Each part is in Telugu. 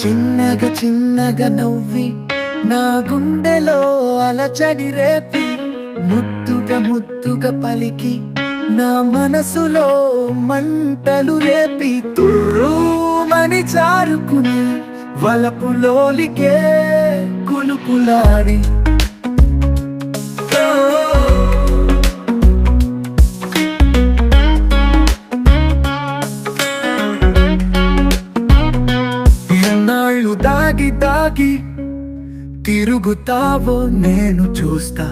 చిన్నగా చిన్నగా నవ్వి నా గుండెలో అలచడి రేపి ముద్దుగా ముద్దుగా పలికి నా మనసులో మంటలు రేపి తుర్రూమని చారుకుని వలపులోలికే కులుకులాడి సాగి తిరుగుతావో నేను చూస్తా.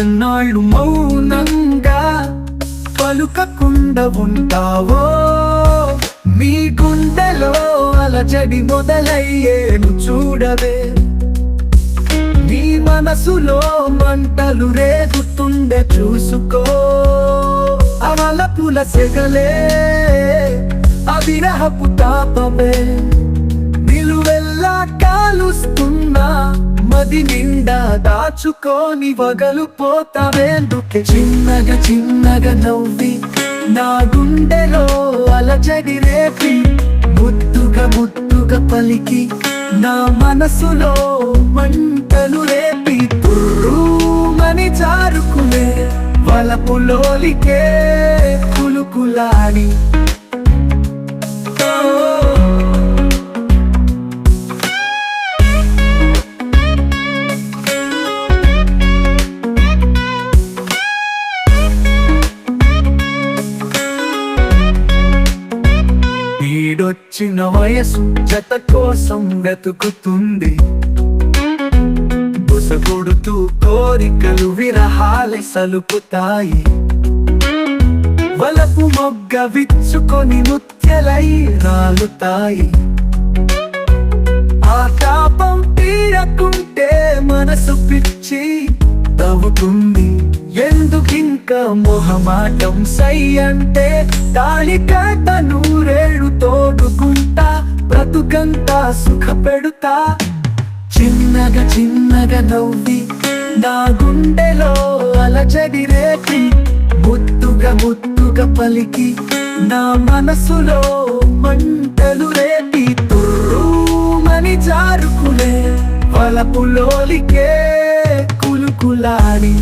ఎన్నాళ్ళు మౌనంగా పలుకకుండా ఉంటావో మీ గుండెలో అలజడి మొదలయ్యేను చూడవే. నీ మనసులో మంటలు రేగుతుండే చూసుకో. అవల పుల సెగలే అవిరహపు తాపమే. కాలుస్తున్నా మది నిండా దాచుకొని వగలు పోతావేందుకే? చిన్నగా చిన్నగా నవ్వి నా గుండెలో అలజడి రేపి ముద్దుగా ముద్దుగా పలికి నా మనసులో మంటలు రేపి రూమని జారుకునే వలపులోలికే కులుకులాడి వచ్చిన వయసు జత కోసం వెతుకుతుంది. బుసగొడుతూ కోరికలు విరహాలే సలుపుతాయి. వలపు మొగ్గ విచ్చుకొని ముత్యలై రాలుతాయి. ఆ తాపం తీరకుంటే మనసు పిచ్చి తవ్వుతుంది. మొహమాటం సై అంటే తాళిక తనూరేడు నూరేడు తోడుకుంటా బ్రతుకంతా సుఖ పెడుతా చిన్నగా చిన్నగా నవ్వి నా గుండెలో అలచడి రేపి ముత్తుగా ముత్తుగా పలికి నా మనసులో మంటలు రేపి తుర్రూమని జారుకునే వలపులోలికే కులుకులాడి